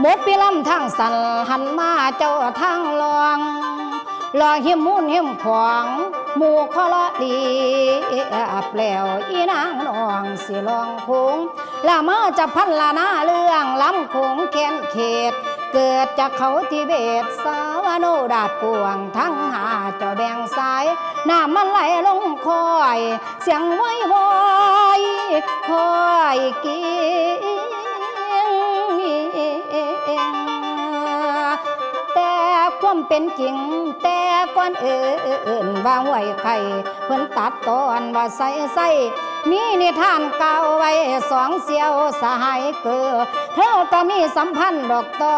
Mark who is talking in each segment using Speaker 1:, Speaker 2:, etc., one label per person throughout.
Speaker 1: หมดปีลำทางสันหันมาเจ้าทางลองลองหิมมุ่นหิมขวางหมู่ขอละดีอับแล้วอีนางนองสิลองคงละเมื่อจะพันละหน้าเรื่องลำคงแค้นเขต เกิดจากเขาทิเบตสาวโนดาดกวงทั้งหาเจ้าแบ่งสายน้ำมันไหลลงคอย เสียงไว้วอยคอยกิน เป็นจริง แต่ก่อนเอื่นว่าไหวไข่เพิ่นตัดตอนว่าใส่ใส่มีนิทานเก่าไว้สองเสียวสหายเกิดเธอก็มีสัมพันธ์ดอกต่อ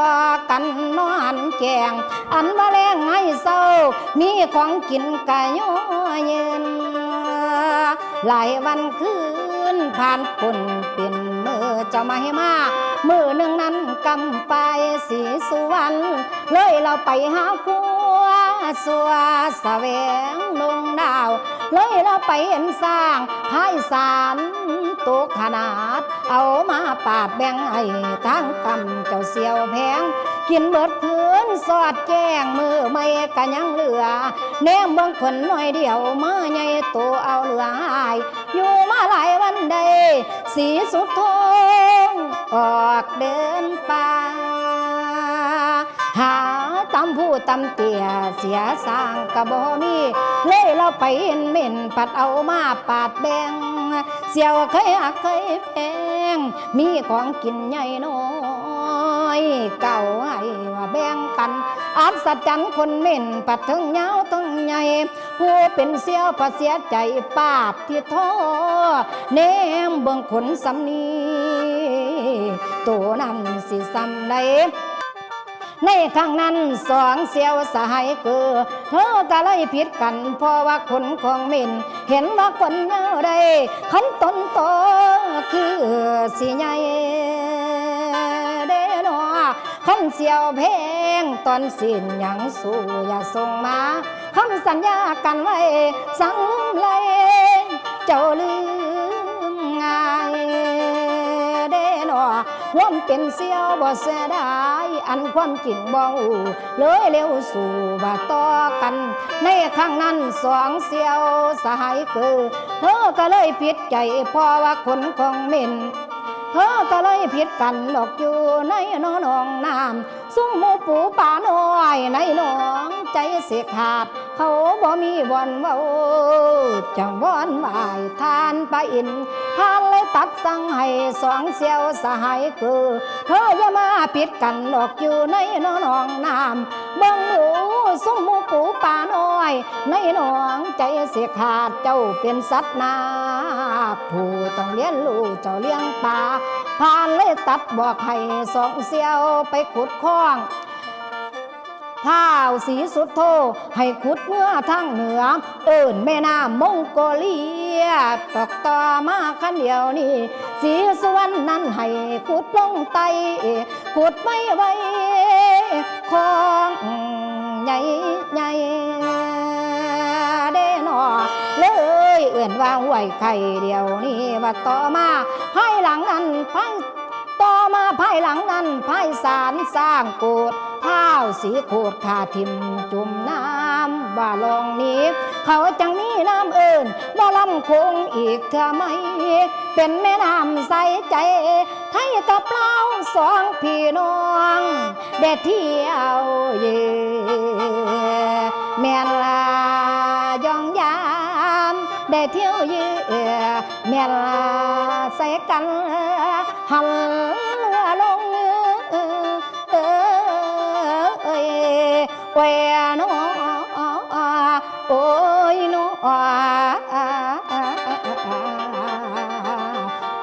Speaker 1: กันนอนแกงอันว่าแรงให้เศร้า มีของกินกะย่อเย็นหลายวันคืนผ่านปุ่นเป็นเมื่อจ้ามาให้มา กำไปสีสุวรรณเลยเราไปหาคัวสัวสะแวงลงดาว เลยเราไปเห็นสร้างพายสารตกขนาด เอามาปาดแบ่งให้ทั้งกำเจ้าเสียวแพง กินเบิดพื้นสอดแจ้งมือไม่กันยังเหลือ แนมเบางคนหน่อยเดียวมือใหญ่โตเอาเหลือหาย อยู่มาหลายวันใดสีสุดท ออกเดินป่า หาตำผู้ตำเตียเสียสร้างกระบ่มีเลยเราไปเห็นเม่นปัดเอามาปาดแบง เสียวเคยหักเคยแพง มีของกินใหญ่น้อยเก่าให้ว่าแบ่งกันอัศจรรย์คนเม่นปัดทั้งยาวทั้งใหญ่ผู้เป็นเสียวประเสียใจปาดที่ท้อแนมเบิ่งขนสำนี ตัวนั้นสิสำใดในครั้งนั้นสองเสียวสหายเกือเธอก็เลยผิดกันเพราะว่าคนของเม่นเห็นว่าคนเงาได้ขันตนโตคือสิใหญ่เด้นอขันเสียวเพลงตอนสิ้นยังสู้อย่าส่งมาคำสัญญากันไว้ สังเลยเจ้าลืม ความเป็นเสียวบ่เสียดายอันความจริงบ่อูเลยเร็วสู่บ่ต่อกัน ในครั้งนั้นสองเสียวสหายเกิดเธอก็เลยผิดใจเพราะว่าคนของเม่นเธอก็เลยผิดกันหลอกอยู่ในนองน้องน้ำซุ้มหมูปูป่าน้อยในหนอง สียขาด เขาบ่มีบอนเว้าจังบอนวายทานไปอินทานเลยตัดสั่งให้สองเสียวสหายเกือเธออย่ามาผิดกันหลอกอยู่ในนนองน้ำเบิ่งหมูซุ้มหมูปูป่าน้อย ในหนองใจเสียขาดเจ้าเป็นสัตว์นาผู้ต้องเลี้ยงลูกเจ้าเลี้ยงปลาผ่านเลยตัดบอกให้สองเสียวไปขุดคลอง ท้าสีสุดโท ให้ขุดเมื่อทางเหนือ เอิญแม่น้ำมงโกเลียตอกต่อมาขันเดียวนี้สีสวรรณนั้นให้ขุดลงไตขุดไม่ไว้ของใหญ่ใหญ่เด้นอเลยเอื่นว่าไหวไข่เดียวนี้ว่าต่อมาภายหลังนั้นภายต่อมาภายหลังนั้นภายสารสร้างโกด ท้าสีโคดขาทิมจุ่มน้ำบ่าลองนี้ เขาจังมีน้ำเอิญบ่ลำคงอีกเธอไม่ เป็นแม่น้ำใสใจ ไทยกับเล่าสองพี่น้อง เด็ดเที่ยวเย่ แหวนอโอ้ยนอ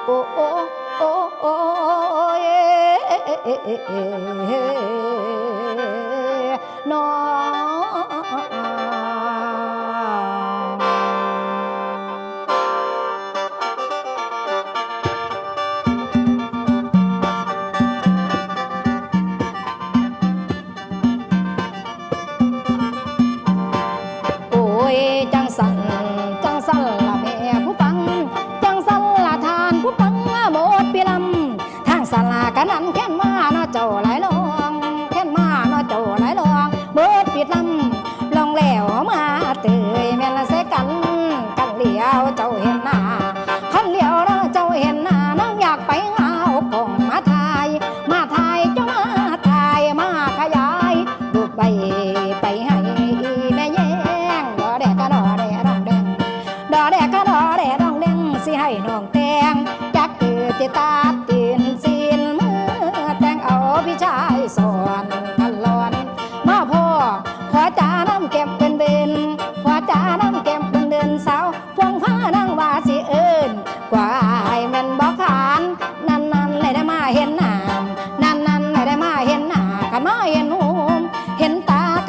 Speaker 1: โอ้โอ้โอ้โอ้ จังสันจังสันละแม่ผู้ฟัง จังสันละทานผู้ฟังหมดปีลำทางสลากันนั้นแค่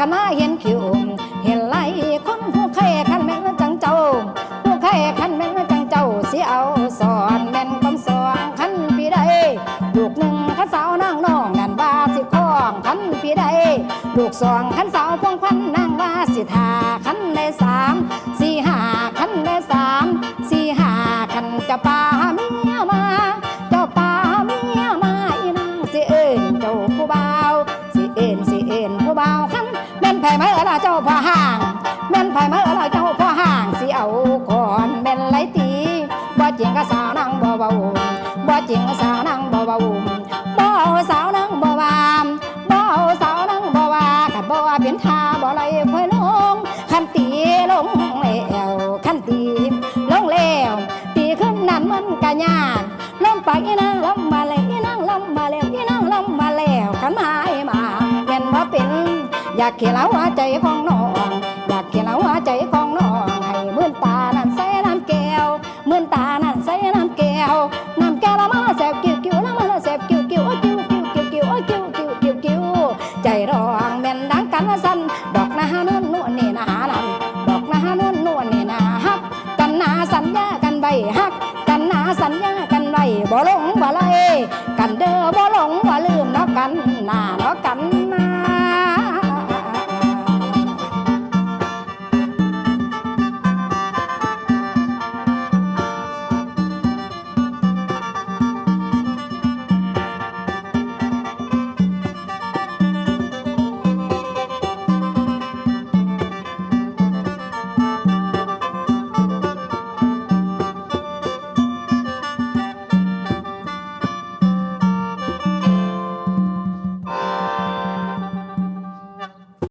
Speaker 1: ก็าเห็นคิวเห็นไหลคนผู้ไข่คันแม่นจังเจ้าผู้ไข่คันแม่นจังเจ้าสิเอาสอนแม่นความสอนคันพี่ใดลูกหนึ่งขันสาวนางน้องนันว่าสิคล้องคันพี่ใดลูกสองขันสาวพวงพันนางว่าสิทาคันในสาม นไผมาเออละเจ้าพ่อห่างแม่นไผมาเออละเจ้าพ่อห่างสิเอาก่อนแม่นไรตีบ่จริงก็สาวนางบ่เบาบ่จริงก็สาวนางบ่เบาบ่เอาสาวนางบ่วามบ่เอาสาวนางบ่ว่ากันบ่ว่าเป็นท่าบ่ไหลค่อน อยากเขียนหัวใจของน้อง อยากเขียนหัวใจของน้อง ให้มื่นตานั่นใส่น้ำแก้วมื่นตานั่นใส่น้ำแก้วน้ำแก้วละมาแสบกิ้วกิ้วละมาแสบกิ้วกิ้วกิ้วกิ้วกิ้วกิ้วกิ้วกิ้วกิ้วกิ้วใจร้องแม่นดังกันสั่นดอกนาหนุ่นนวลนี่นะหานั่นดอกนาหนุ่นนวลนี่นะฮักกันหนาสัญญากันไว้ฮักกันหนาสัญญากันไว้บ่หลงบ่ไหลกันเด้อบ่หลงบ่ลืมเนาะกันหน้าเนาะกัน